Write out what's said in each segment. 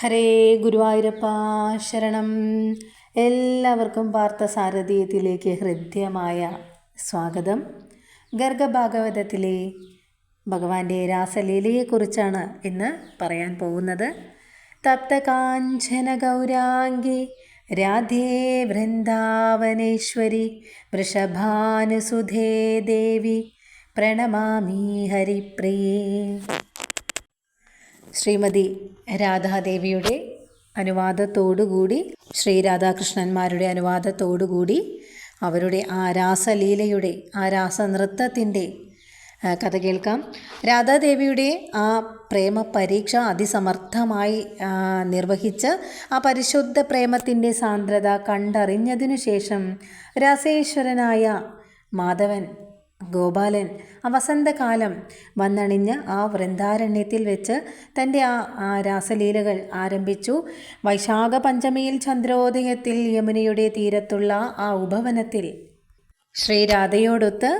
ഹരേ ഗുരുവായൂരപ്പ ശരണം. എല്ലാവർക്കും പാർത്ഥസാരഥീയത്തിലേക്ക് ഹൃദ്യമായ സ്വാഗതം. ഗർഗഭാഗവതത്തിലെ ഭഗവാന്റെ രാസലീലയെക്കുറിച്ചാണ് ഇന്ന് പറയാൻ പോകുന്നത്. തപ്ത കാഞ്ചന ഗൗരാംഗി രാധേ വൃന്ദാവനേശ്വരി വൃഷഭാനുസുധേ ദേവി പ്രണമാമി ഹരിപ്രിയേ. ശ്രീമതി രാധാദേവിയുടെ അനുവാദത്തോടുകൂടി ശ്രീ രാധാകൃഷ്ണന്മാരുടെ അനുവാദത്തോടുകൂടി അവരുടെ ആ രാസലീലയുടെ ആ രാസനൃത്തത്തിന്റെ കഥ കേൾക്കാം. രാധാദേവിയുടെ ആ പ്രേമ പരീക്ഷ അതിസമർത്ഥമായി നിർവഹിച്ച് ആ പരിശുദ്ധ പ്രേമത്തിന്റെ സാന്ദ്രത കണ്ടറിഞ്ഞതിനു ശേഷം രാസേശ്വരനായ മാധവൻ ഗോപാലൻ വസന്തകാലം വന്നണിഞ്ഞ് ആ വൃന്ദാരണ്യത്തിൽ വെച്ച് തന്റെ ആ ആ രാസലീലകൾ ആരംഭിച്ചു. വൈശാഖ പഞ്ചമിയിൽ ചന്ദ്രോദയത്തിൽ യമുനയുടെ തീരത്തുള്ള ആ ഉപവനത്തിൽ ശ്രീരാധയോടൊത്ത്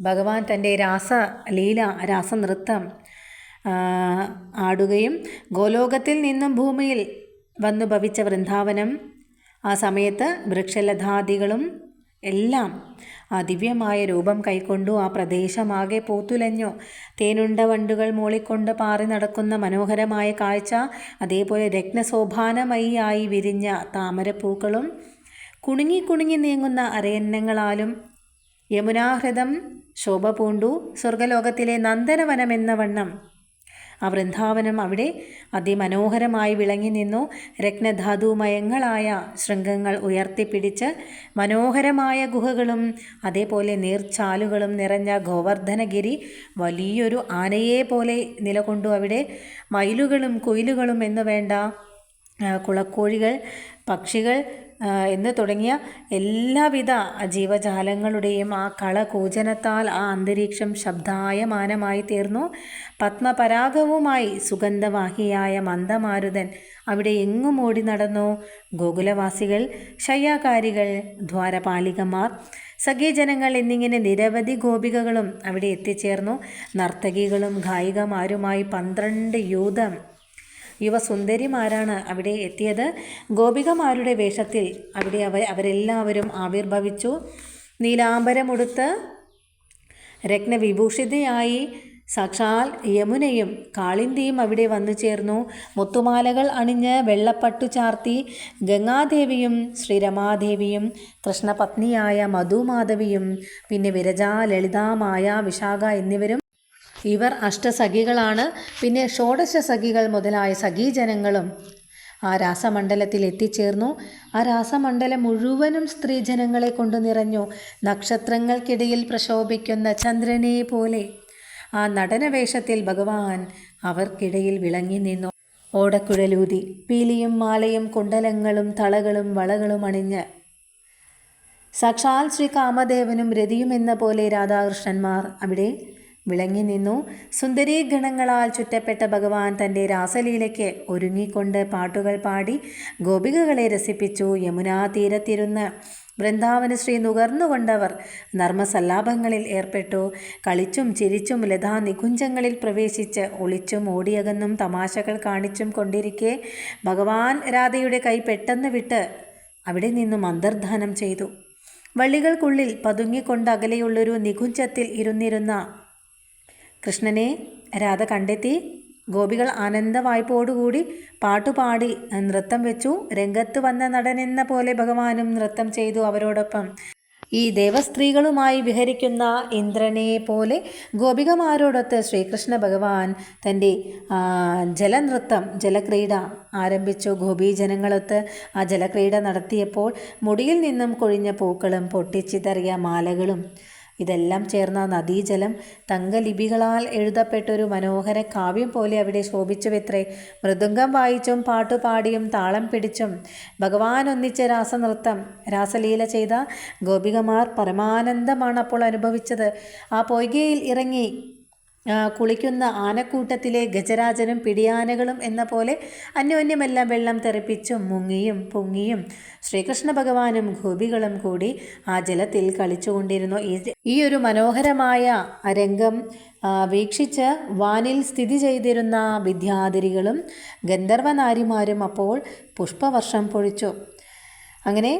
ഭഗവാൻ തന്റെ രാസലീല രാസനൃത്തം ആടുകയും ഗോലോകത്തിൽ നിന്നും ഭൂമിയിൽ വന്നു ഭവിച്ച വൃന്ദാവനം. ആ സമയത്ത് വൃക്ഷലതാദികളും എല്ലാം. ആ ദിവ്യമായ രൂപം കൈക്കൊണ്ടു ആ പ്രദേശമാകെ പൂത്തുലഞ്ഞു. തേനുണ്ട വണ്ടുകൾ മൂളിക്കൊണ്ട് പാറി നടക്കുന്ന മനോഹരമായ കാഴ്ച അതേപോലെ രത്നശോഭാനമയിയായി വിരിഞ്ഞ താമരപ്പൂക്കളും കുണുങ്ങി കുണുങ്ങി നീങ്ങുന്ന അരയന്നങ്ങളാലും യമുനാഹൃതം ശോഭ പൂണ്ടു സ്വർഗലോകത്തിലെ നന്ദനവനമെന്ന വണ്ണം ആ വൃന്ദാവനം അവിടെ അതിമനോഹരമായി വിളങ്ങി നിന്നു. രത്നധാതുമയങ്ങളായ ശൃംഗങ്ങൾ ഉയർത്തിപ്പിടിച്ച് മനോഹരമായ ഗുഹകളും അതേപോലെ നീർച്ചാലുകളും നിറഞ്ഞ ഗോവർദ്ധനഗിരി വലിയൊരു ആനയെ പോലെ നിലകൊണ്ടു അവിടെ. മയിലുകളും കുയിലുകളും എന്നു വേണ്ട കുളക്കോഴികൾ പക്ഷികൾ എന്ന് തുടങ്ങിയ എല്ലാവിധ ജീവജാലങ്ങളുടെയും ആ കളകൂജനത്താൽ ആ അന്തരീക്ഷം ശബ്ദായമാനമായി തീർന്നു. പത്മപരാഗവുമായി സുഗന്ധവാഹിയായ മന്ദമാരുതൻ അവിടെ എങ്ങും ഓടി നടന്നു. ഗോകുലവാസികൾ ശയ്യാകാരികൾ ദ്വാരപാലികമാർ സഖീജനങ്ങൾ എന്നിങ്ങനെ നിരവധി ഗോപികകളും അവിടെ എത്തിച്ചേർന്നു. നർത്തകികളും ഗായികമാരുമായി പന്ത്രണ്ട് യൂതം യുവസുന്ദരിമാരാണ് അവിടെ എത്തിയത്. ഗോപികമാരുടെ വേഷത്തിൽ അവിടെ അവ അവരെല്ലാവരും ആവിർഭവിച്ചു. നീലാംബരമുടുത്ത് രത്നവിഭൂഷിതയായി. സാക്ഷാൽ യമുനയും കാളിന്തിയും അവിടെ വന്നു ചേർന്നു. മുത്തുമാലകൾ അണിഞ്ഞ് വെള്ളപ്പട്ടു ചാർത്തി. ഗംഗാദേവിയും ശ്രീരമാദേവിയും കൃഷ്ണപത്നിയായ മധുമാധവിയും പിന്നെ വിരജ ലളിതാമായ വിശാഖ എന്നിവരും ഇവർ അഷ്ടസഖികളാണ്. പിന്നെ ഷോഡശ സഖികൾ മുതലായ സഖീജനങ്ങളും ആ രാസമണ്ഡലത്തിൽ എത്തിച്ചേർന്നു. ആ രാസമണ്ഡലം മുഴുവനും സ്ത്രീജനങ്ങളെ കൊണ്ട് നിറഞ്ഞു. നക്ഷത്രങ്ങൾക്കിടയിൽ പ്രശോഭിക്കുന്ന ചന്ദ്രനെ പോലെ ആ നടനവേഷത്തിൽ ഭഗവാൻ അവർക്കിടയിൽ വിളങ്ങി നിന്നു. ഓടക്കുഴലൂതി പീലിയും മാലയും കുണ്ടലങ്ങളും തളകളും വളകളും അണിഞ്ഞ് സാക്ഷാൽ ശ്രീ കാമദേവനും രതിയും എന്ന പോലെ രാധാകൃഷ്ണന്മാർ അവിടെ വിളങ്ങി നിന്നു. സുന്ദരീ ഗണങ്ങളാൽ ചുറ്റപ്പെട്ട ഭഗവാൻ തന്റെ രാസലീലയ്ക്ക് ഒരുങ്ങിക്കൊണ്ട് പാട്ടുകൾ പാടി ഗോപികകളെ രസിപ്പിച്ചു യമുനാ തീരത്തിരുന്ന്. വൃന്ദാവന ശ്രീ നുകർന്നുകൊണ്ടവർ നർമ്മസല്ലാപങ്ങളിൽ ഏർപ്പെട്ടു. കളിച്ചും ചിരിച്ചും ലതാ നികുഞ്ചങ്ങളിൽ പ്രവേശിച്ച് ഒളിച്ചും ഓടിയകന്നും തമാശകൾ കാണിച്ചും കൊണ്ടിരിക്കെ ഭഗവാൻ രാധയുടെ കൈ പെട്ടെന്ന് വിട്ട് അവിടെ നിന്നും അന്തർധാനം ചെയ്തു. വള്ളികൾക്കുള്ളിൽ പതുങ്ങിക്കൊണ്ട് അകലെയുള്ളൊരു നികുഞ്ചത്തിൽ ഇരുന്നിരുന്ന കൃഷ്ണനെ രാധ കണ്ടെത്തി ഗോപികൾ ആനന്ദവായ്പോടുകൂടി പാട്ടുപാടി നൃത്തം വെച്ചു. രംഗത്ത് വന്ന നടനെന്ന പോലെ ഭഗവാനും നൃത്തം ചെയ്തു അവരോടൊപ്പം. ഈ ദേവസ്ത്രീകളുമായി വിഹരിക്കുന്ന ഇന്ദ്രനെ പോലെ ഗോപികമാരോടൊത്ത് ശ്രീകൃഷ്ണ ഭഗവാൻ തന്റെ ജലനൃത്തം ജലക്രീഡ ആരംഭിച്ചു. ഗോപീജനങ്ങളൊത്ത് ആ ജലക്രീഡ നടത്തിയപ്പോൾ മുടിയിൽ നിന്നും കൊഴിഞ്ഞ പൂക്കളും പൊട്ടിച്ചിതറിയ മാലകളും ഇതെല്ലാം ചേർന്ന നദീജലം തങ്കലിപികളാൽ എഴുതപ്പെട്ടൊരു മനോഹര കാവ്യം പോലെ അവിടെ ശോഭിച്ചുവെത്രേ. മൃദുംഗം വായിച്ചും പാട്ടുപാടിയും താളം പിടിച്ചും ഭഗവാൻ ഒന്നിച്ച രാസനൃത്തം രാസലീല ചെയ്ത ഗോപികമാർ പരമാനന്ദമാണ് അപ്പോൾ അനുഭവിച്ചത്. ആ പൊയ്കയിൽ ഇറങ്ങി കുളിക്കുന്ന ആനക്കൂട്ടത്തിലെ ഗജരാജനും പിടിയാനകളും എന്ന പോലെ അന്യോന്യമെല്ലാം വെള്ളം തെറിപ്പിച്ചും മുങ്ങിയും പൊങ്ങിയും ശ്രീകൃഷ്ണ ഭഗവാനും ഗോപികളും കൂടി ആ ജലത്തിൽ കളിച്ചുകൊണ്ടിരുന്നു. ഈ ഒരു മനോഹരമായ രംഗം വീക്ഷിച്ച് വാനിൽ സ്ഥിതി ചെയ്തിരുന്ന വിദ്യാധിരികളും ഗന്ധർവനാരിമാരും അപ്പോൾ പുഷ്പവർഷം പൊഴിച്ചു. അങ്ങനെ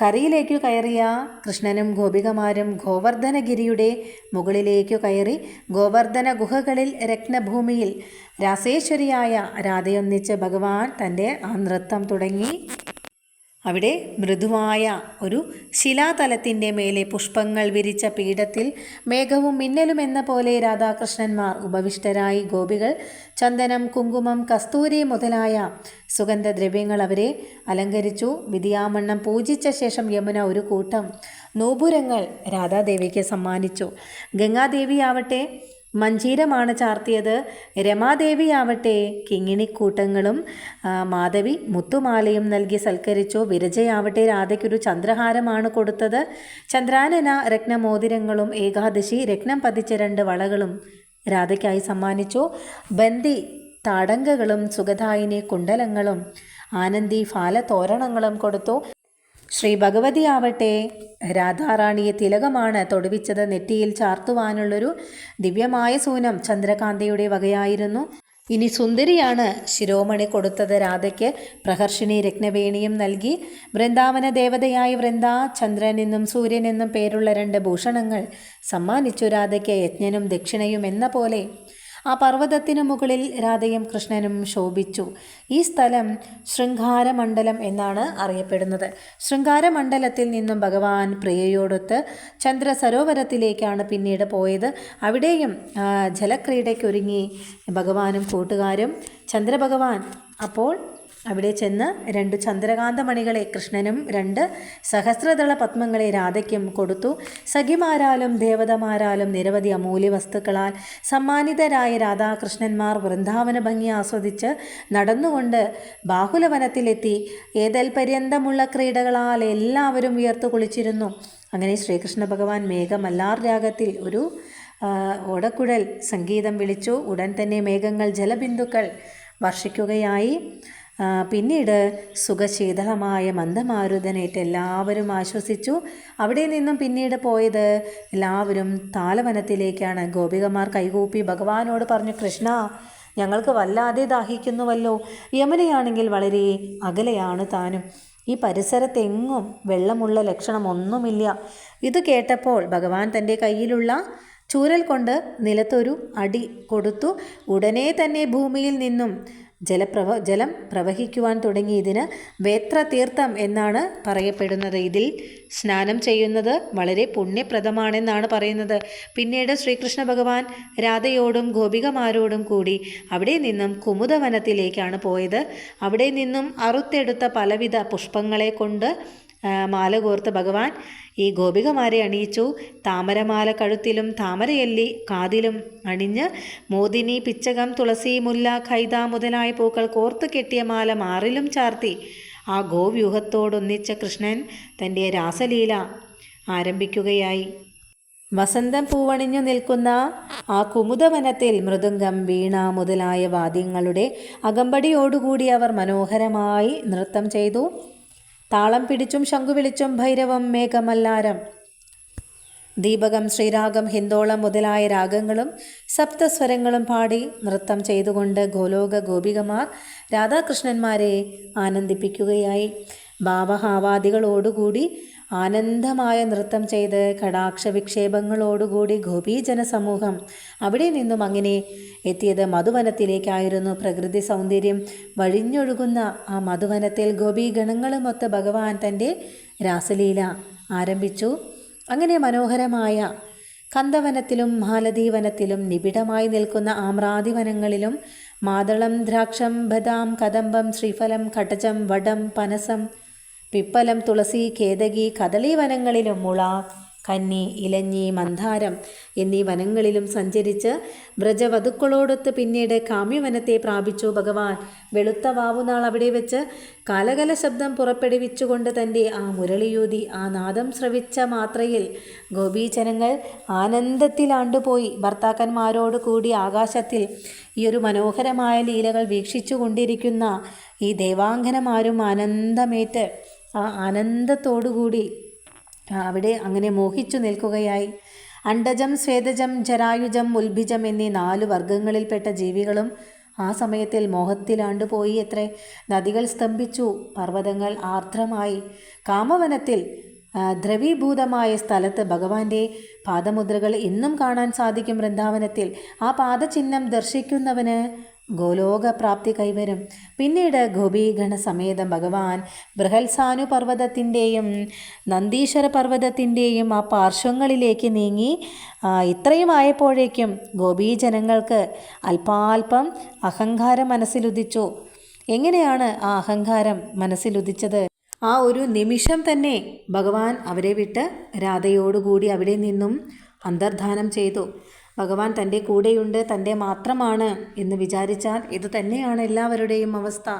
കരയിലേക്കു കയറിയ കൃഷ്ണനും ഗോപികമാരും ഗോവർദ്ധനഗിരിയുടെ മുകളിലേക്കു കയറി ഗോവർദ്ധന ഗുഹകളിൽ രത്നഭൂമിയിൽ രാസേശ്വരിയായ രാധയൊന്നിച്ച് ഭഗവാൻ തന്റെ ആ നൃത്തം തുടങ്ങി. അവിടെ മൃദുവായ ഒരു ശിലാതലത്തിന്റെ മേലെ പുഷ്പങ്ങൾ വിരിച്ച പീഠത്തിൽ മേഘവും മിന്നലും എന്ന പോലെ രാധാകൃഷ്ണന്മാർ ഉപവിഷ്ടരായി. ഗോപികൾ ചന്ദനം കുങ്കുമം കസ്തൂരി മുതലായ സുഗന്ധദ്രവ്യങ്ങൾ അവരെ അലങ്കരിച്ചു. വിധിയാമണ്ണം പൂജിച്ച ശേഷം യമുന ഒരു കൂട്ടം നൂപുരങ്ങൾ രാധാദേവിക്ക് സമ്മാനിച്ചു. ഗംഗാദേവിയാവട്ടെ മഞ്ചീരമാണ് ചാർത്തിയത്. രമാദേവിയാവട്ടെ കിങ്ങിണിക്കൂട്ടങ്ങളും മാധവി മുത്തുമാലയും നൽകി സൽക്കരിച്ചു. വിരജയാവട്ടെ രാധയ്ക്കൊരു ചന്ദ്രഹാരമാണ് കൊടുത്തത്. ചന്ദ്രാനന രത്നമോതിരങ്ങളും ഏകാദശി രത്നം പതിച്ച രണ്ട് വളകളും രാധയ്ക്കായി സമ്മാനിച്ചു. ബന്ദി താടങ്കകളും സുഗതായിനി കുണ്ടലങ്ങളും ആനന്ദി ഫാലതോരണങ്ങളും കൊടുത്തു. ശ്രീ ഭഗവതി ആവട്ടെ. രാധാറാണിയെ തിലകമാണ് തൊടുവിച്ചത്. നെറ്റിയിൽ ചാർത്തുവാനുള്ളൊരു ദിവ്യമായ സൂനം ചന്ദ്രകാന്തയുടെ വകയായിരുന്നു. ഇനി സുന്ദരിയാണ് ശിരോമണി കൊടുത്തത്. രാധയ്ക്ക് പ്രഹർഷിണി രത്നവേണിയും നൽകി. വൃന്ദാവന ദേവതയായ വൃന്ദ ചന്ദ്രനെന്നും സൂര്യനെന്നും പേരുള്ള രണ്ട് ഭൂഷണങ്ങൾ സമ്മാനിച്ചു രാധയ്ക്ക്. യജ്ഞനും ദക്ഷിണയും എന്ന പോലെ ആ പർവതത്തിനു മുകളിൽ രാധയും കൃഷ്ണനും ശോഭിച്ചു. ഈ സ്ഥലം ശൃംഗാരമണ്ഡലം എന്നാണ് അറിയപ്പെടുന്നത്. ശൃംഗാരമണ്ഡലത്തിൽ നിന്നും ഭഗവാൻ പ്രിയയോടൊത്ത് ചന്ദ്ര സരോവരത്തിലേക്കാണ് പിന്നീട് പോയത്. അവിടെയും ജലക്രീഡയ്ക്കൊരുങ്ങി ഭഗവാനും കൂട്ടുകാരും ചന്ദ്രഭഗവാൻ അപ്പോൾ അവിടെ ചെന്ന് രണ്ട് ചന്ദ്രകാന്തമണികളെ കൃഷ്ണനും രണ്ട് സഹസ്രദള പത്മങ്ങളെ രാധയ്ക്കും കൊടുത്തു. സഖിമാരാലും ദേവതമാരാലും നിരവധി അമൂല്യ വസ്തുക്കളാൽ സമ്മാനിതരായ രാധാകൃഷ്ണന്മാർ വൃന്ദാവന ഭംഗി ആസ്വദിച്ച് നടന്നുകൊണ്ട് ബാഹുലവനത്തിലെത്തി. ഏതൽ പര്യന്തമുള്ള ക്രീഡകളാൽ എല്ലാവരും ഉയർത്തു കുളിച്ചിരുന്നു. അങ്ങനെ ശ്രീകൃഷ്ണ ഭഗവാൻ മേഘമല്ലാർ രാഗത്തിൽ ഒരു ഓടക്കുഴൽ സംഗീതം വിളിച്ചു. ഉടൻ തന്നെ മേഘങ്ങൾ ജലബിന്ദുക്കൾ വർഷിക്കുകയായി. പിന്നീട് സുഖശീതളമായ മന്ദമാരുതനേറ്റ് എല്ലാവരും ആശ്വസിച്ചു. അവിടെ നിന്നും പിന്നീട് പോയത് എല്ലാവരും താലവനത്തിലേക്കാണ്. ഗോപികമാർ കൈകൂപ്പി ഭഗവാനോട് പറഞ്ഞു കൃഷ്ണ ഞങ്ങൾക്ക് വല്ലാതെ ദാഹിക്കുന്നുവല്ലോ. യമനയാണെങ്കിൽ വളരെ അകലെയാണ് താനും. ഈ പരിസരത്തെങ്ങും വെള്ളമുള്ള ലക്ഷണമൊന്നുമില്ല. ഇത് കേട്ടപ്പോൾ ഭഗവാൻ തന്റെ കയ്യിലുള്ള ചൂരൽ കൊണ്ട് നിലത്തൊരു അടി കൊടുത്തു. ഉടനെ തന്നെ ഭൂമിയിൽ നിന്നും ജലപ്രവ ജലം പ്രവഹിക്കുവാൻ തുടങ്ങി ഇതിന് വേത്രതീർത്ഥം എന്നാണ് പറയപ്പെടുന്നത്. ഇതിൽ സ്നാനം ചെയ്യുന്നത് വളരെ പുണ്യപ്രദമാണെന്നാണ് പറയുന്നത്. പിന്നീട് ശ്രീകൃഷ്ണ ഭഗവാൻ രാധയോടും ഗോപികമാരോടും കൂടി അവിടെ നിന്നും കുമുദവനത്തിലേക്കാണ് പോയത്. അവിടെ നിന്നും അറുത്തെടുത്ത പലവിധ പുഷ്പങ്ങളെ കൊണ്ട് മാല കോർത്ത് ഭഗവാൻ ഈ ഗോപികമാരെ അണിയിച്ചു. താമരമാല കഴുത്തിലും താമരയല്ലി കാതിലും അണിഞ്ഞ് മോദിനി പിച്ചകം തുളസി മുല്ല ഖൈത മുതലായ പൂക്കൾ കോർത്തു കെട്ടിയ മാല മാറിലും ചാർത്തി. ആ ഗോവ്യൂഹത്തോടൊന്നിച്ച കൃഷ്ണൻ തന്റെ രാസലീല ആരംഭിക്കുകയായി. വസന്തം പൂവണിഞ്ഞു നിൽക്കുന്ന ആ കുമുദവനത്തിൽ മൃദുംഗം വീണ മുതലായ വാദ്യങ്ങളുടെ അകമ്പടിയോടുകൂടി അവർ മനോഹരമായി നൃത്തം ചെയ്തു. താളം പിടിച്ചും ശംഖുവിളിച്ചും ഭൈരവം മേഘമല്ലാരം. ദീപകം ശ്രീരാഗം ഹിന്ദോളം മുതലായ രാഗങ്ങളും സപ്തസ്വരങ്ങളും പാടി നൃത്തം ചെയ്തുകൊണ്ട് ഗോലോക ഗോപികമാർ രാധാകൃഷ്ണന്മാരെ ആനന്ദിപ്പിക്കുകയായി. ഭാവഹാവാദികളോടുകൂടി ആനന്ദമായ നൃത്തം ചെയ്ത് കടാക്ഷ വിക്ഷേപങ്ങളോടുകൂടി ഗോപീജന സമൂഹം അവിടെ നിന്നും അങ്ങനെ എത്തിയത് മധുവനത്തിലേക്കായിരുന്നു. പ്രകൃതി സൗന്ദര്യം വഴിഞ്ഞൊഴുകുന്ന ആ മധുവനത്തിൽ ഗോപീഗണങ്ങളുമൊത്ത് ഭഗവാൻ തന്റെ രാസലീല ആരംഭിച്ചു. അങ്ങനെ മനോഹരമായ കന്ദവനത്തിലും മാലതീവനത്തിലും നിബിഡമായി നിൽക്കുന്ന ആമ്രാതിവനങ്ങളിലും മാതളം ദ്രാക്ഷം ബദാം കദംബം ശ്രീഫലം കടജം വടം പനസം പിപ്പലം തുളസി കേതകി കദളി വനങ്ങളിലും മുള കന്നി ഇലഞ്ഞി മന്ദാരം എന്നീ വനങ്ങളിലും സഞ്ചരിച്ച് വ്രജവധുക്കളോടൊത്ത് പിന്നീട് കാമ്യവനത്തെ പ്രാപിച്ചു. ഭഗവാൻ വെളുത്ത വാവുനാൾ അവിടെ വെച്ച് കലകല ശബ്ദം പുറപ്പെടുവിച്ചുകൊണ്ട് തന്റെ ആ മുരളിയൂതി ആ നാദം ശ്രവിച്ച മാത്രയിൽ ഗോപീജനങ്ങൾ ആനന്ദത്തിലാണ്ടുപോയി ഭർത്താക്കന്മാരോട് കൂടി ആകാശത്തിൽ ഈ ഒരു മനോഹരമായ ലീലകൾ വീക്ഷിച്ചു കൊണ്ടിരിക്കുന്ന ഈ ദേവാംഗനമാരും ആനന്ദമേറ്റ് ആനന്ദത്തോടുകൂടി അവിടെ അങ്ങനെ മോഹിച്ചു നിൽക്കുകയായി. അണ്ടജം സ്വേദജം ജരായുജം ഉൽഭിജം എന്നീ നാല് വർഗങ്ങളിൽപ്പെട്ട ജീവികളും ആ സമയത്തിൽ മോഹത്തിലാണ്ടുപോയി എത്രേ. നദികൾ സ്തംഭിച്ചു പർവതങ്ങൾ ആർദ്രമായി. കാമവനത്തിൽ ആ, ദ്രവീഭൂതമായ സ്ഥലത്ത് ഭഗവാന്റെ പാദമുദ്രകൾ ഇന്നും കാണാൻ സാധിക്കും വൃന്ദാവനത്തിൽ. ആ പാദചിഹ്നം ദർശിക്കുന്നവന് ഗോലോകപ്രാപ്തി കൈവരും. പിന്നീട് ഗോപീഗണ സമേതം ഭഗവാൻ ബൃഹൽസാനു പർവതത്തിന്റെയും നന്ദീശ്വര പർവതത്തിന്റെയും ആ പാർശ്വങ്ങളിലേക്ക് നീങ്ങി ഇത്രയും ആയപ്പോഴേക്കും ഗോപീജനങ്ങൾക്ക് അല്പാൽപം അഹങ്കാരം മനസ്സിലുദിച്ചു. എങ്ങനെയാണ് ആ അഹങ്കാരം മനസ്സിലുദിച്ചത്? ആ ഒരു നിമിഷം തന്നെ ഭഗവാൻ അവരെ വിട്ട് രാധയോടുകൂടി അവിടെ നിന്നും അന്തർധാനം ചെയ്തു. ഭഗവാൻ തന്റെ കൂടെയുണ്ട് തന്റെ മാത്രമാണ് എന്ന് വിചാരിച്ചാൽ ഇത് തന്നെയാണ് എല്ലാവരുടെയും അവസ്ഥ.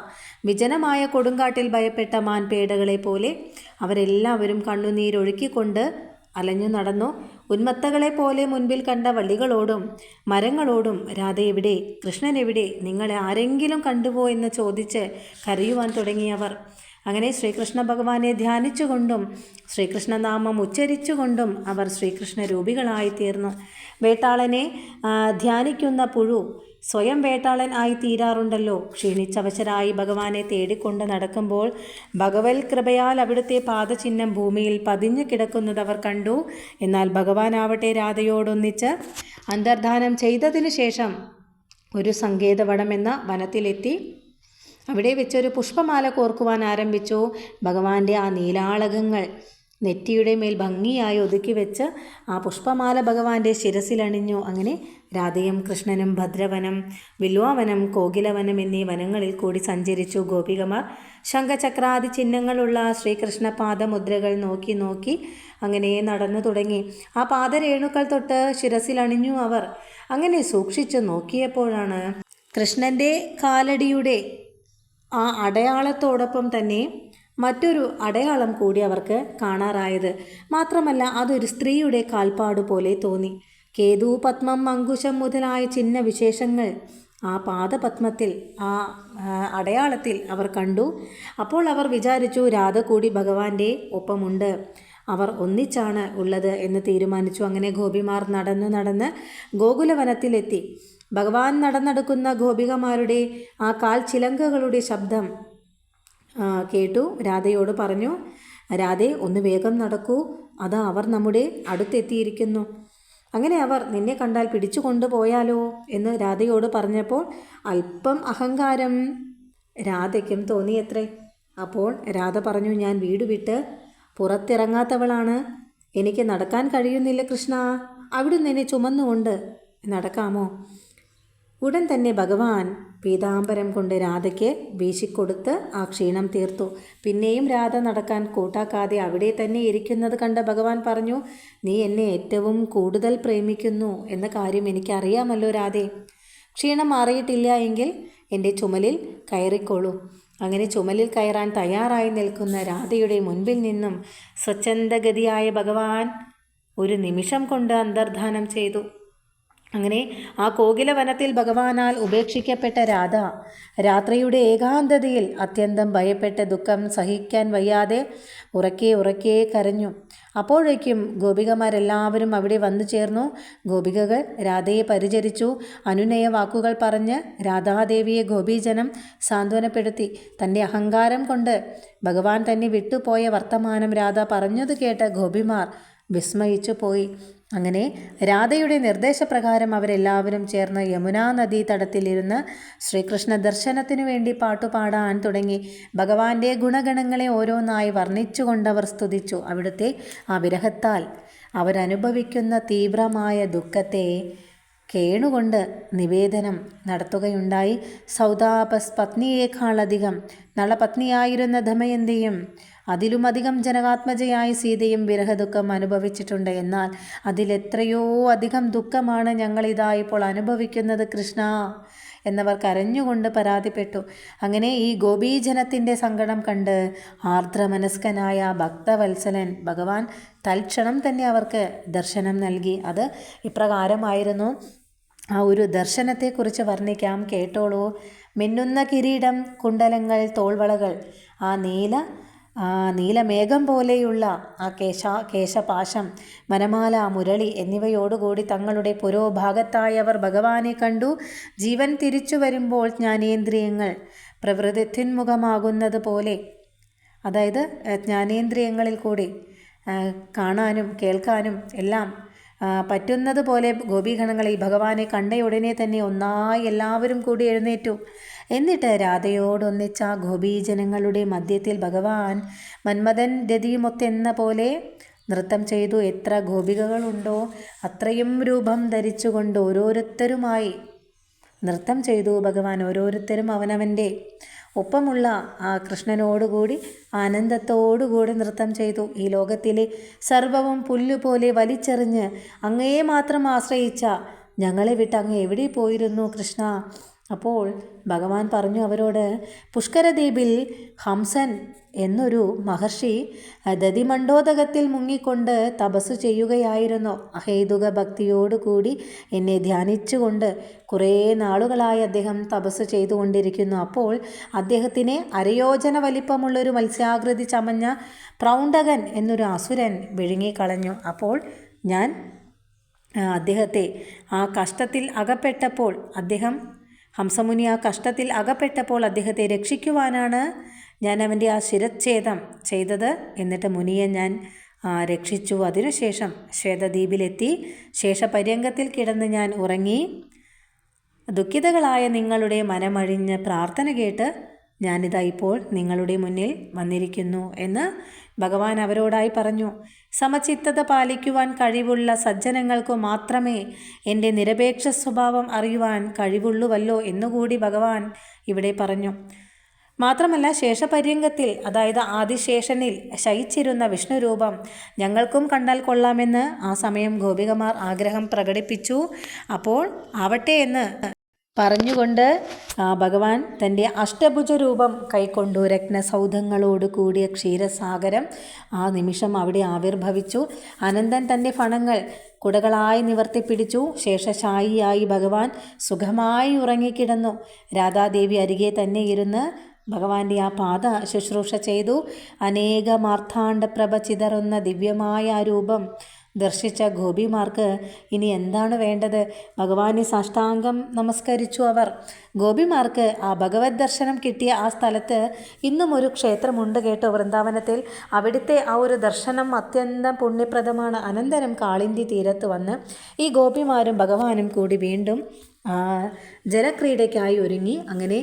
വിജനമായ കൊടുങ്കാട്ടിൽ ഭയപ്പെട്ട മാൻപേടകളെ പോലെ അവരെല്ലാവരും കണ്ണുനീരൊഴുക്കിക്കൊണ്ട് അലഞ്ഞു നടന്നു. ഉന്മത്തകളെ പോലെ മുൻപിൽ കണ്ട വള്ളികളോടും മരങ്ങളോടും രാധ എവിടെ? കൃഷ്ണൻ എവിടെ? നിങ്ങളെ ആരെങ്കിലും കണ്ടുപോ എന്ന് ചോദിച്ച് കരയുവാൻ തുടങ്ങിയവർ. അങ്ങനെ ശ്രീകൃഷ്ണ ഭഗവാനെ ധ്യാനിച്ചുകൊണ്ടും ശ്രീകൃഷ്ണനാമം ഉച്ചരിച്ചുകൊണ്ടും അവർ ശ്രീകൃഷ്ണ രൂപികളായി തീർന്നു വേട്ടാളനെ ധ്യാനിക്കുന്ന പുഴു സ്വയം വേട്ടാളൻ ആയി തീരാറുണ്ടല്ലോ. ക്ഷീണിച്ചവശരായി ഭഗവാനെ തേടിക്കൊണ്ട് നടക്കുമ്പോൾ ഭഗവത് കൃപയാൽ അവിടുത്തെ പാദചിഹ്നം ഭൂമിയിൽ പതിഞ്ഞു കിടക്കുന്നത് അവർ കണ്ടു. എന്നാൽ ഭഗവാനാവട്ടെ രാധയോടൊന്നിച്ച് അന്തർധാനം ചെയ്തതിനു ശേഷം ഒരു സങ്കേതവടം എന്ന വനത്തിലെത്തി. അവിടെ വെച്ചൊരു പുഷ്പമാല കോർക്കുവാൻ ആരംഭിച്ചു. ഭഗവാന്റെ ആ നീലാളകങ്ങൾ നെറ്റിയുടെ മേൽ ഭംഗിയായി ഒതുക്കി വെച്ച് ആ പുഷ്പമാല ഭഗവാന്റെ ശിരസിലണിഞ്ഞു. അങ്ങനെ രാധയും കൃഷ്ണനും ഭദ്രവനം വില്വാവനം കോകിലവനം എന്നീ വനങ്ങളിൽ കൂടി സഞ്ചരിച്ചു ഗോപികമാർ. ശംഖചക്രാദി ചിഹ്നങ്ങളുള്ള ശ്രീകൃഷ്ണ പാദമുദ്രകൾ നോക്കി നോക്കി അങ്ങനെ നടന്നു തുടങ്ങി. ആ പാദരേണുക്കൾ തൊട്ട് ശിരസിലണിഞ്ഞു അവർ. അങ്ങനെ സൂക്ഷിച്ചു നോക്കിയപ്പോഴാണ് കൃഷ്ണന്റെ കാലടിയുടെ ആ അടയാളത്തോടൊപ്പം തന്നെ മറ്റൊരു അടയാളം കൂടി അവർക്ക് കാണാറായത്. മാത്രമല്ല അതൊരു സ്ത്രീയുടെ കാൽപ്പാട് പോലെ തോന്നി. കേതു പത്മം അങ്കുശം മുതലായ ചിഹ്ന വിശേഷങ്ങൾ ആ പാദപത്മത്തിൽ ആ അടയാളത്തിൽ അവർ കണ്ടു. അപ്പോൾ അവർ വിചാരിച്ചു രാധ കൂടി ഭഗവാന്റെ ഒപ്പമുണ്ട്. അവർ ഒന്നിച്ചാണ് ഉള്ളത് എന്ന് തീരുമാനിച്ചു. അങ്ങനെ ഗോപിമാർ നടന്നു നടന്ന് ഗോകുലവനത്തിലെത്തി. ഭഗവാൻ നടന്നെടുക്കുന്ന ഗോപികമാരുടെ ആ കാൽ ചിലങ്കകളുടെ ശബ്ദം കേട്ടു. രാധയോട് പറഞ്ഞു രാധേ ഒന്ന് വേഗം നടക്കൂ. അതാ അവർ നമ്മുടെ അടുത്തെത്തിയിരിക്കുന്നു. അങ്ങനെ അവർ നിന്നെ കണ്ടാൽ പിടിച്ചു കൊണ്ടുപോയാലോ? എന്ന് രാധയോട് പറഞ്ഞപ്പോൾ അല്പം അഹങ്കാരം രാധയ്ക്കും തോന്നിയത്രേ. അപ്പോൾ രാധ പറഞ്ഞു ഞാൻ വീട് വിട്ട് പുറത്തിറങ്ങാത്തവളാണ്. എനിക്ക് നടക്കാൻ കഴിയുന്നില്ല കൃഷ്ണ. അവിടുന്ന് എന്നെ ചുമന്നുകൊണ്ട് നടക്കാമോ? ഉടൻ തന്നെ ഭഗവാൻ പീതാംബരം കൊണ്ട് രാധയ്ക്ക് വീശിക്കൊടുത്ത് ആ ക്ഷീണം തീർത്തു. പിന്നെയും രാധ നടക്കാൻ കൂട്ടാക്കാതെ അവിടെ തന്നെ ഇരിക്കുന്നത് കണ്ട ഭഗവാൻ പറഞ്ഞു നീ എന്നെ ഏറ്റവും കൂടുതൽ പ്രേമിക്കുന്നു എന്ന കാര്യം എനിക്കറിയാമല്ലോ രാധേ. ക്ഷീണം മാറിയിട്ടില്ല എങ്കിൽ എന്റെ ചുമലിൽ കയറിക്കോളൂ. അങ്ങനെ ചുമലിൽ കയറാൻ തയ്യാറായി നിൽക്കുന്ന രാധയുടെ മുൻപിൽ നിന്നും സ്വച്ഛന്തഗതിയായ ഭഗവാൻ ഒരു നിമിഷം കൊണ്ട് അന്തർധാനം ചെയ്തു. അങ്ങനെ ആ കോകിലവനത്തിൽ ഭഗവാനാൽ ഉപേക്ഷിക്കപ്പെട്ട രാധ രാത്രിയുടെ ഏകാന്തതയിൽ അത്യന്തം ഭയപ്പെട്ട ദുഃഖം സഹിക്കാൻ വയ്യാതെ ഉറക്കെ ഉറക്കെ കരഞ്ഞു. അപ്പോഴേക്കും ഗോപികമാരെല്ലാവരും അവിടെ വന്നു ചേർന്നു. ഗോപികകൾ രാധയെ പരിചരിച്ചു. അനുനയ വാക്കുകൾ പറഞ്ഞ് രാധാദേവിയെ ഗോപീജനം സാന്ത്വനപ്പെടുത്തി. തന്റെ അഹങ്കാരം കൊണ്ട് ഭഗവാൻ തന്നെ വിട്ടുപോയ വർത്തമാനം രാധ പറഞ്ഞത് കേട്ട ഗോപിമാർ വിസ്മയിച്ചു പോയി. അങ്ങനെ രാധയുടെ നിർദ്ദേശപ്രകാരം അവരെല്ലാവരും ചേർന്ന് യമുനാ നദീ തടത്തിലിരുന്ന് ശ്രീകൃഷ്ണ ദർശനത്തിനു വേണ്ടി പാട്ടുപാടാൻ തുടങ്ങി. ഭഗവാന്റെ ഗുണഗണങ്ങളെ ഓരോന്നായി വർണിച്ചുകൊണ്ടവർ സ്തുതിച്ചു അവിടുത്തെ ആ വിരഹത്താൽ. അവരനുഭവിക്കുന്ന തീവ്രമായ ദുഃഖത്തെ കേണുകൊണ്ട് നിവേദനം നടത്തുകയുണ്ടായി. സൗദാപസ് പത്നിയേക്കാളധികം. നളപത്നിയായിരുന്ന ദമയന്തിയും അതിലുമധികം ജനകാത്മജയായ സീതയും വിരഹദുഃഖം അനുഭവിച്ചിട്ടുണ്ട്. എന്നാൽ അതിലെത്രയോ അധികം ദുഃഖമാണ് ഞങ്ങളിതാ ഇപ്പോൾ അനുഭവിക്കുന്നത് കൃഷ്ണ എന്നവർ കരഞ്ഞുകൊണ്ട് പരാതിപ്പെട്ടു. അങ്ങനെ ഈ ഗോപീജനത്തിന്റെ സങ്കടം കണ്ട് ആർദ്രമനസ്കനായ ഭക്തവത്സലൻ ഭഗവാൻ തൽക്ഷണം തന്നെ അവർക്ക് ദർശനം നൽകി. അത് ഇപ്രകാരമായിരുന്നു. ആ ഒരു ദർശനത്തെക്കുറിച്ച് വർണിക്കാം. കേട്ടോളൂ. മിന്നുന്ന കിരീടം കുണ്ടലങ്ങൾ തോൾവളകൾ ആ നീല ആ നീലമേഘം പോലെയുള്ള ആ കേശ കേശപാശം മനമാല മുരളി എന്നിവയോടുകൂടി തങ്ങളുടെ പുരോഭാഗത്തായവർ ഭഗവാനെ കണ്ടു. ജീവൻ തിരിച്ചു വരുമ്പോൾ ജ്ഞാനേന്ദ്രിയങ്ങൾ പ്രവൃത്തിന്മുഖമാകുന്നത് പോലെ അതായത് ജ്ഞാനേന്ദ്രിയങ്ങളിൽ കൂടി കാണാനും കേൾക്കാനും എല്ലാം പറ്റുന്നത് പോലെ ഗോപീഗണങ്ങൾ ഈ ഭഗവാനെ കണ്ടയുടനെ തന്നെ ഒന്നായി എല്ലാവരും കൂടി എഴുന്നേറ്റു. എന്നിട്ട് രാധയോടൊന്നിച്ച ഗോപീജനങ്ങളുടെ മധ്യത്തിൽ ഭഗവാൻ മന്മഥൻ രതിയുമൊത്തെന്ന പോലെ നൃത്തം ചെയ്തു. എത്ര ഗോപികകളുണ്ടോ അത്രയും രൂപം ധരിച്ചുകൊണ്ട് ഓരോരുത്തരുമായി നൃത്തം ചെയ്തു. ഭഗവാൻ ഓരോരുത്തരും അവനവന്റെ ഒപ്പമുള്ള ആ കൃഷ്ണനോടുകൂടി ആനന്ദത്തോടുകൂടി നൃത്തം ചെയ്തു. ഈ ലോകത്തിലെ സർവവും പുല്ലുപോലെ വലിച്ചെറിഞ്ഞ് അങ്ങയെ മാത്രം ആശ്രയിച്ച ഞങ്ങളെ വിട്ട് അങ്ങ് എവിടെ പോയിരുന്നു കൃഷ്ണ? അപ്പോൾ ഭഗവാൻ പറഞ്ഞു അവരോട് പുഷ്കരദ്വീപിൽ ഹംസൻ എന്നൊരു മഹർഷി ദതിമണ്ഡോദകത്തിൽ മുങ്ങിക്കൊണ്ട് തപസ് ചെയ്യുകയായിരുന്നു. അഹേതുക ഭക്തിയോടുകൂടി എന്നെ ധ്യാനിച്ചുകൊണ്ട് കുറേ നാളുകളായി അദ്ദേഹം തപസ് ചെയ്തുകൊണ്ടിരിക്കുന്നു. അപ്പോൾ അദ്ദേഹത്തിനെ അരയോജന വലിപ്പമുള്ളൊരു മത്സ്യാകൃതി ചമഞ്ഞ പ്രൗണ്ടകൻ എന്നൊരു അസുരൻ വിഴുങ്ങിക്കളഞ്ഞു. അപ്പോൾ ഞാൻ അദ്ദേഹത്തെ ആ കഷ്ടത്തിൽ അകപ്പെട്ടപ്പോൾ അദ്ദേഹം ഹംസമുനി ആ കഷ്ടത്തിൽ അകപ്പെട്ടപ്പോൾ അദ്ദേഹത്തെ രക്ഷിക്കുവാനാണ് ഞാൻ അവന്റെ ആ ശിരച്ഛേദം ചെയ്തത്. എന്നിട്ട് മുനിയെ ഞാൻ രക്ഷിച്ചു. അതിനുശേഷം ശ്വേതദ്വീപിലെത്തി. ശേഷപര്യങ്കത്തിൽ കിടന്ന് ഞാൻ ഉറങ്ങി. ദുഃഖിതകളായ നിങ്ങളുടെ മനമഴിഞ്ഞ് പ്രാർത്ഥന കേട്ട് ഞാനിതാ ഇപ്പോൾ നിങ്ങളുടെ മുന്നിൽ വന്നിരിക്കുന്നു എന്ന് ഭഗവാൻ അവരോടായി പറഞ്ഞു. സമചിത്തത പാലിക്കുവാൻ കഴിവുള്ള സജ്ജനങ്ങൾക്ക് മാത്രമേ എന്റെ നിരപേക്ഷ സ്വഭാവം അറിയുവാൻ കഴിവുള്ളുവല്ലോ എന്നുകൂടി ഭഗവാൻ ഇവിടെ പറഞ്ഞു. മാത്രമല്ല ശേഷപര്യങ്കത്തിൽ അതായത് ആദിശേഷനിൽ ശയിച്ചിരുന്ന വിഷ്ണുരൂപം ഞങ്ങൾക്കും കണ്ടാൽ കൊള്ളാമെന്ന് ആ സമയം ഗോപികമാർ ആഗ്രഹം പ്രകടിപ്പിച്ചു. അപ്പോൾ ആവട്ടെ എന്ന് പറഞ്ഞുകൊണ്ട് ഭഗവാൻ തന്റെ അഷ്ടഭുജ രൂപം കൈക്കൊണ്ടു രത്നസൗധങ്ങളോട് കൂടിയ ക്ഷീരസാഗരം ആ നിമിഷം അവിടെ ആവിർഭവിച്ചു. അനന്തൻ തന്റെ ഫണങ്ങൾ കുടകളായി നിവർത്തിപ്പിടിച്ചു. ശേഷശായിയായി ഭഗവാൻ സുഖമായി ഉറങ്ങിക്കിടന്നു. രാധാദേവി അരികെ തന്നെ ഇരുന്ന് ഭഗവാന്റെ ആ പാത ശുശ്രൂഷ ചെയ്തു. അനേക മാർത്ഥാണ്ഡ ചിതറുന്ന ദിവ്യമായ രൂപം ദർശിച്ച ഗോപിമാർക്ക് ഇനി എന്താണ് വേണ്ടത്? ഭഗവാനെ സാഷ്ടാംഗം നമസ്കരിച്ചു അവർ. ഗോപിമാർക്ക് ആ ഭഗവത് ദർശനം കിട്ടിയ ആ സ്ഥലത്ത് ഇന്നും ഒരു ക്ഷേത്രമുണ്ട് കേട്ടോ വൃന്ദാവനത്തിൽ. അവിടുത്തെ ആ ഒരു ദർശനം അത്യന്തം പുണ്യപ്രദമാണ്. അനന്തരം കാളിന്തി തീരത്ത് വന്ന് ഈ ഗോപിമാരും ഭഗവാനും കൂടി വീണ്ടും ജലക്രീഡയ്ക്കായി ഒരുങ്ങി. അങ്ങനെ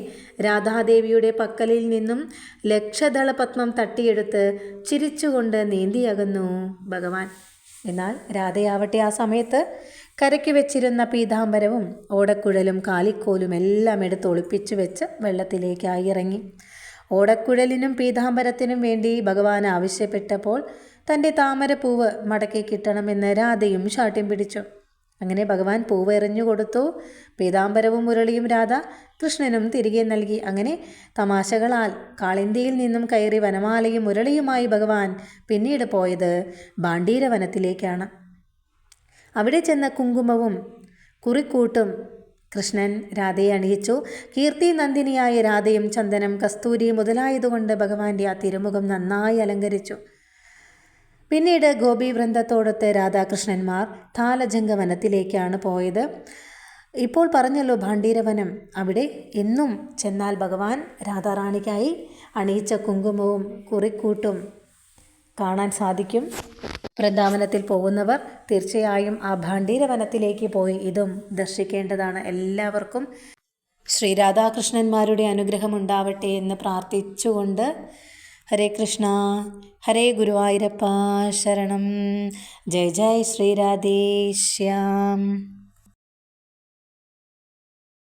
രാധാദേവിയുടെ പക്കലിൽ നിന്നും ലക്ഷദള പത്മം തട്ടിയെടുത്ത് ചിരിച്ചുകൊണ്ട് നീന്തിയകന്നു ഭഗവാൻ. എന്നാൽ രാധയാവട്ടെ ആ സമയത്ത് കരയ്ക്ക് വെച്ചിരുന്ന പീതാംബരവും ഓടക്കുഴലും കാലിക്കോലും എല്ലാം എടുത്ത് ഒളിപ്പിച്ചു വെച്ച് വെള്ളത്തിലേക്കായി ഇറങ്ങി. ഓടക്കുഴലിനും പീതാംബരത്തിനും വേണ്ടി ഭഗവാൻ ആവശ്യപ്പെട്ടപ്പോൾ തന്റെ താമരപ്പൂവ് മടക്കി കിട്ടണമെന്ന് രാധയും ശാഠ്യം പിടിച്ചു. അങ്ങനെ ഭഗവാൻ പൂവ് എറിഞ്ഞു കൊടുത്തു. പീതാംബരവും മുരളിയും രാധ കൃഷ്ണനും തിരികെ നൽകി. അങ്ങനെ തമാശകളാൽ കാളിന്തിയിൽ നിന്നും കയറി വനമാലയും മുരളിയുമായി ഭഗവാൻ പിന്നീട് പോയത് ബാണ്ടീരവനത്തിലേക്കാണ് അവിടെ ചെന്ന കുങ്കുമവും കുറിക്കൂട്ടും കൃഷ്ണൻ രാധയെ അണിയിച്ചു. കീർത്തി നന്ദിനിയായ രാധയും ചന്ദനം കസ്തൂരി മുതലായതുകൊണ്ട് ഭഗവാന്റെ ആ തിരുമുഖം നന്നായി അലങ്കരിച്ചു. പിന്നീട് ഗോപി വൃന്ദത്തോടൊത്ത് രാധാകൃഷ്ണന്മാർ താലജംഗവനത്തിലേക്കാണ് പോയത്. ഇപ്പോൾ പറഞ്ഞല്ലോ ഭാണ്ഡീരവനം. അവിടെ എന്നും ചെന്നാൽ ഭഗവാൻ രാധാറാണിക്കായി അണിയിച്ച കുങ്കുമവും കുറിക്കൂട്ടും കാണാൻ സാധിക്കും. വൃന്ദാവനത്തിൽ പോകുന്നവർ തീർച്ചയായും ആ ഭാണ്ഡീരവനത്തിലേക്ക് പോയി ഇതും ദർശിക്കേണ്ടതാണ് എല്ലാവർക്കും. ശ്രീ രാധാകൃഷ്ണന്മാരുടെ അനുഗ്രഹം ഉണ്ടാവട്ടെ എന്ന് പ്രാർത്ഥിച്ചുകൊണ്ട് ഹരേ കൃഷ്ണ ഹരേ ഗുരുവായൂരപ്പ ശരണം. ജയ ജയ ശ്രീരാധേശ്യാം